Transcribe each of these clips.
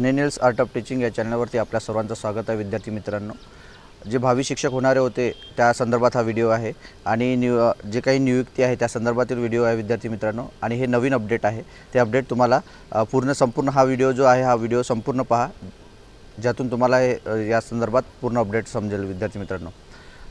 स्नेनिल्स art of teaching या चॅनलवरती आपल्या सर्वांचं स्वागत आहे विद्यार्थी मित्रांनो. जे भावी शिक्षक होणारे होते त्या संदर्भात हा व्हिडिओ आहे. आणि न्यू जे काही नियुक्ती आहे त्या संदर्भातील व्हिडिओ आहे विद्यार्थी मित्रांनो. आणि हे नवीन अपडेट आहे. ते अपडेट तुम्हाला पूर्ण संपूर्ण हा व्हिडिओ जो आहे हा व्हिडिओ संपूर्ण पहा. ज्यातून तुम्हाला हे या संदर्भात पूर्ण अपडेट समजेल विद्यार्थी मित्रांनो.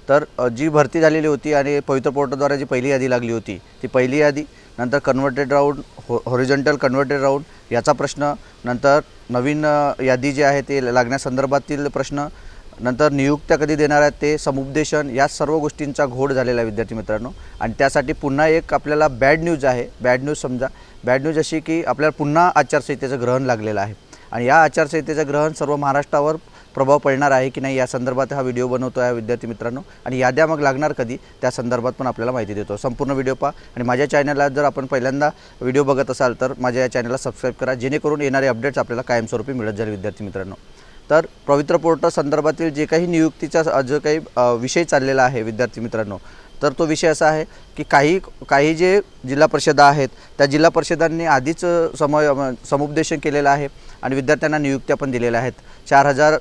तर जी भरती झालेली होती आणि पवित्र पोर्टलद्वारे जी पहिली यादी लागली होती ती पहिली यादी नंतर कन्व्हर्टेड राऊंड हो हॉरिझॉन्टल कन्व्हर्टेड राऊंड याचा प्रश्न नंतर नवीन यादी जी आहे ते लागण्यासंदर्भातील प्रश्न नंतर नियुक्त्या कधी देणार आहेत ते समुपदेशन या सर्व गोष्टींचा घोड झालेला आहे विद्यार्थी मित्रांनो. आणि त्यासाठी पुन्हा एक आपल्याला बॅड न्यूज आहे. बॅड न्यूज समजा. बॅड न्यूज अशी की आपल्याला पुन्हा आचारसंहितेचं ग्रहण लागलेलं आहे. आणि या आचारसंहितेचं ग्रहण सर्व महाराष्ट्रावर प्रभाव पडणार आहे की नाही या संदर्भात हा व्हिडिओ बनवतो आहे विद्यार्थी मित्रांनो. आणि याद्या मग लागणार कधी त्या संदर्भात पण आपल्याला माहिती देतो. संपूर्ण व्हिडिओ पहा. आणि माझ्या चॅनलला जर आपण पहिल्यांदा व्हिडिओ बघत असाल तर माझ्या या चॅनलला सबस्क्राईब करा. जेणेकरून येणारे अपडेट्स आपल्याला कायमस्वरूपी मिळत जाईल विद्यार्थी मित्रांनो. तर पवित्र पोर्टल संदर्भातील जे काही नियुक्तीचा जो काही विषय चाललेला आहे विद्यार्थी मित्रांनो तर तो विषय असा आहे की काही काही जे जिल्हा परिषदा आहेत त्या जिल्हा परिषदांनी आधीच सम समुपदेशन केलेलं आहे आणि विद्यार्थ्यांना नियुक्त्या पण दिलेल्या आहेत. चार हजार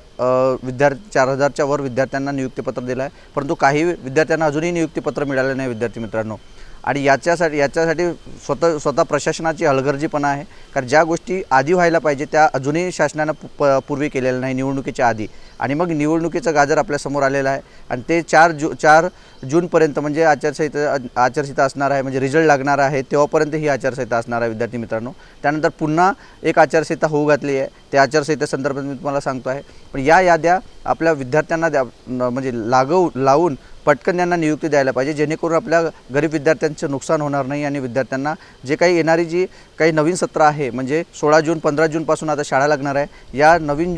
विद्यार्थी चार हजारच्या वर विद्यार्थ्यांना नियुक्तीपत्र दिलं आहे परंतु काही विद्यार्थ्यांना अजूनही नियुक्तीपत्र मिळालं नाही विद्यार्थी मित्रांनो. आणि याच्यासाठी याच्यासाठी स्वतः स्वतः प्रशासनाची हलगर्जीपणा आहे. कारण ज्या गोष्टी आधी व्हायला पाहिजे त्या अजूनही शासनानं प पूर्वी केलेल्या नाही निवडणुकीच्या आधी. आणि मग निवडणुकीचं गाजर आपल्यासमोर आलेलं आहे. आणि ते चार जू चार जूनपर्यंत म्हणजे आचारसंहिता आचारसंहिता असणार आहे म्हणजे रिझल्ट लागणार आहे तेव्हापर्यंत ही आचारसंहिता असणार आहे विद्यार्थी मित्रांनो. त्यानंतर पुन्हा एक आचारसंहिता होऊ घातली आहे. त्या आचारसंहितेसंदर्भात मी तुम्हाला सांगतो आहे. पण या याद्या आपल्या विद्यार्थ्यांना द्या म्हणजे लागव लावून पटकन त्यांना नियुक्ती द्यायला पाहिजे जेणेकरून आपल्या गरीब विद्यार्थ्यांचं नुकसान होणार नाही आणि विद्यार्थ्यांना जे काही येणारी जी काही नवीन सत्र आहे म्हणजे सोळा जून पंधरा जूनपासून आता शाळा लागणार आहे या नवीन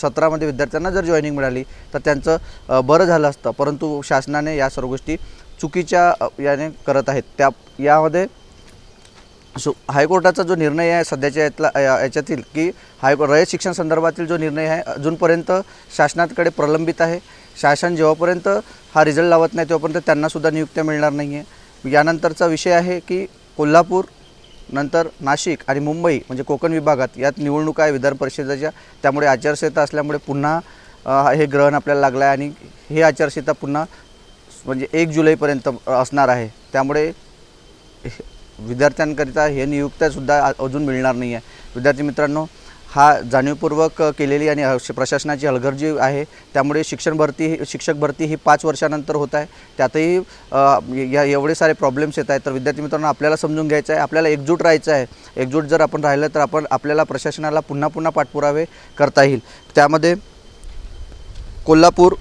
सत्रामध्ये विद्यार्थ्यांना जर जॉईनिंग मिळाली तर त्यांचं बरं झालं असतं. परंतु शासनाने या सर्व गोष्टी चुकीच्या याने करत आहेत. त्या यामध्ये सो हायकोर्टाचा जो निर्णय आहे सध्याच्या यातला या- याच्यातील की हाय रयत शिक्षण संदर्भातील जो निर्णय आहे अजूनपर्यंत शासनाकडे प्रलंबित आहे. शासन जेव्हापर्यंत हा रिझल्ट लावत नाही तेव्हापर्यंत त्यांनासुद्धा नियुक्त्या मिळणार नाही आहे यानंतरचा विषय आहे की कोल्हापूर नंतर नाशिक आणि मुंबई म्हणजे कोकण विभागात यात निवडणुका आहे विधान परिषदेच्या. त्यामुळे आचारसंहिता असल्यामुळे पुन्हा हे ग्रहण आपल्याला लागलं आहे आणि हे आचारसंहिता पुन्हा म्हणजे एक जुलैपर्यंत असणार आहे. त्यामुळे विद्यार्थ्यांकरिता हे नियुक्त्यासुद्धा अजून मिळणार नाही आहे विद्यार्थी मित्रांनो हा जाणीवपूर्वक केलेली आणि प्रशासनाची हलगर्जी आहे. त्यामुळे शिक्षण भरती ही- शिक्षक भरती ही पाच वर्षानंतर होत आहे. त्यातही या एवढे सारे प्रॉब्लेम्स येत आहेत. तर विद्यार्थी मित्रांनो आपल्याला समजून घ्यायचं आहे. आपल्याला एकजूट राहायचं आहे. एकजूट जर आपण राहिलं तर आपण आपल्याला प्रशासनाला पुन्हा पुन्हा पाठपुरावे करता येईल. त्यामध्ये कोल्हापूर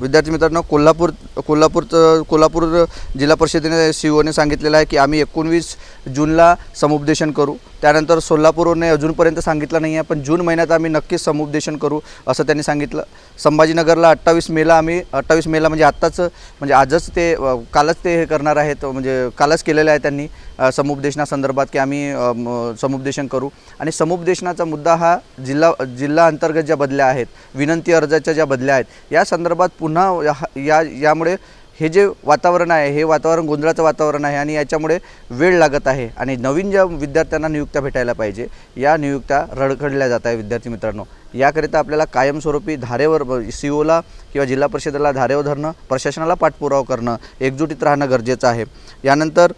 विद्यार्थी मित्रांनो कोल्हापूर कोल्हापूर कोल्हापूर जिल्हा परिषदेने सी ओने सांगितलेलं आहे की आम्ही एकोणवीस जूनला समुपदेशन करू. त्यानंतर सोलापूरने अजूनपर्यंत सांगितलं नाही आहे पण जून महिन्यात आम्ही नक्कीच समुपदेशन करू असं त्यांनी सांगितलं. संभाजीनगरला अठ्ठावीस मेला आम्ही अठ्ठावीस मेला म्हणजे आत्ताच म्हणजे आजच ते कालच ते हे करणार आहेत म्हणजे कालच केलेलं आहे त्यांनी समुपदेशनासंदर्भात की आम्ही म, समुपदेशन करू. आणि समुपदेशनाचा मुद्दा हा जिल्हा जिल्हा अंतर्गत ज्या बदल्या आहेत विनंती अर्जाच्या ज्या बदल्या आहेत या संदर्भात पुन्हा या- या यामुळे हे जे वातावरण आहे हे वातावरण गोंधळाचं वातावरण आहे आणि याच्यामुळे वेळ लागत आहे आणि नवीन ज्या विद्यार्थ्यांना नियुक्त्या भेटायला पाहिजे या नियुक्त्या रडखडल्या जात आहे विद्यार्थी मित्रांनो. याकरिता आपल्याला कायमस्वरूपी धारेवर सी ओला किंवा जिल्हा परिषदेला धारेवर धरणं प्रशासनाला पाठपुरावा करणं एकजुटीत राहणं गरजेचं आहे. यानंतर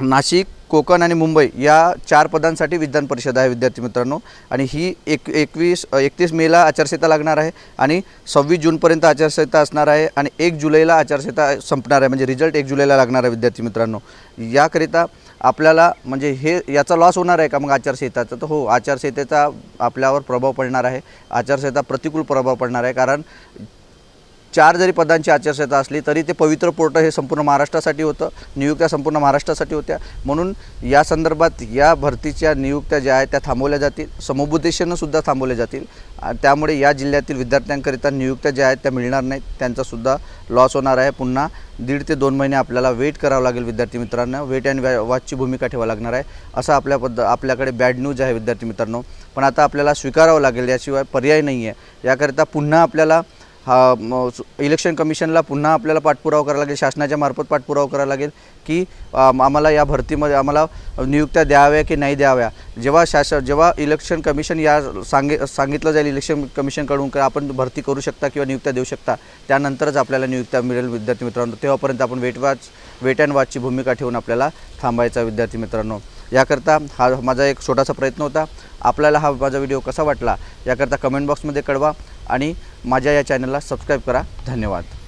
नाशिक कोकण आणि मुंबई या चार पदांसाठी विधान परिषद आहे विद्यार्थी मित्रांनो. आणि ही एक एकवीस एकतीस मेला आचारसंहिता लागणार आहे आणि सव्वीस जूनपर्यंत आचारसंहिता असणार आहे आणि एक जुलैला आचारसंहिता संपणार आहे. म्हणजे रिझल्ट एक जुलैला लागणार आहे विद्यार्थी मित्रांनो. याकरिता आपल्याला म्हणजे हे याचा लॉस होणार आहे का मग आचारसंहिताचा? तर हो आचारसंहितेचा आपल्यावर प्रभाव पडणार आहे. आचारसंहिता प्रतिकूल प्रभाव पडणार आहे. कारण चार जरी पदांची आचारसंहिता असली तरी ते पवित्र पोर्ट हे संपूर्ण महाराष्ट्रासाठी होतं. नियुक्त्या संपूर्ण महाराष्ट्रासाठी होत्या. म्हणून या संदर्भात या भरतीच्या नियुक्त्या ज्या आहेत त्या थांबवल्या जातील. समुपदेशनंसुद्धा थांबवल्या जातील. त्यामुळे या जिल्ह्यातील विद्यार्थ्यांकरिता नियुक्त्या ज्या आहेत त्या मिळणार नाहीत. त्यांचासुद्धा लॉस होणार आहे. पुन्हा दीड ते दोन महिने आपल्याला वेट करावं लागेल विद्यार्थी मित्रांना. वेट अँड वॅ वॉचची भूमिका ठेवावी लागणार आहे. असं आपल्या पद्ध आपल्याकडे बॅड न्यूज आहे विद्यार्थी मित्रांनो. पण आता आपल्याला स्वीकारावं लागेल याशिवाय पर्याय नाही आहे याकरिता पुन्हा आपल्याला हा इलेक्शन कमिशनला पुन्हा आपल्याला पाठपुरावा करावा लागेल शासनाच्या मार्फत पाठपुरावा करावा लागेल की आम्हाला या भरतीमध्ये आम्हाला नियुक्त्या द्याव्या की नाही द्याव्या. जेव्हा शासन जेव्हा इलेक्शन कमिशन या सांगे सांगितलं जाईल इलेक्शन कमिशनकडून का आपण भरती करू शकता किंवा नियुक्त्या देऊ शकता त्यानंतरच आपल्याला नियुक्त्या मिळेल विद्यार्थी मित्रांनो. तेव्हापर्यंत आपण वेट वॉच वेट अँड वॉचची भूमिका ठेवून आपल्याला थांबायचा विद्यार्थी मित्रांनो. याकरता हा माझा एक छोटासा प्रयत्न होता. आपल्याला हा माझा व्हिडिओ कसा वाटला याकरता कमेंट बॉक्समध्ये कळवा. आणि माझ्या या चॅनलला सबस्क्राईब करा. धन्यवाद.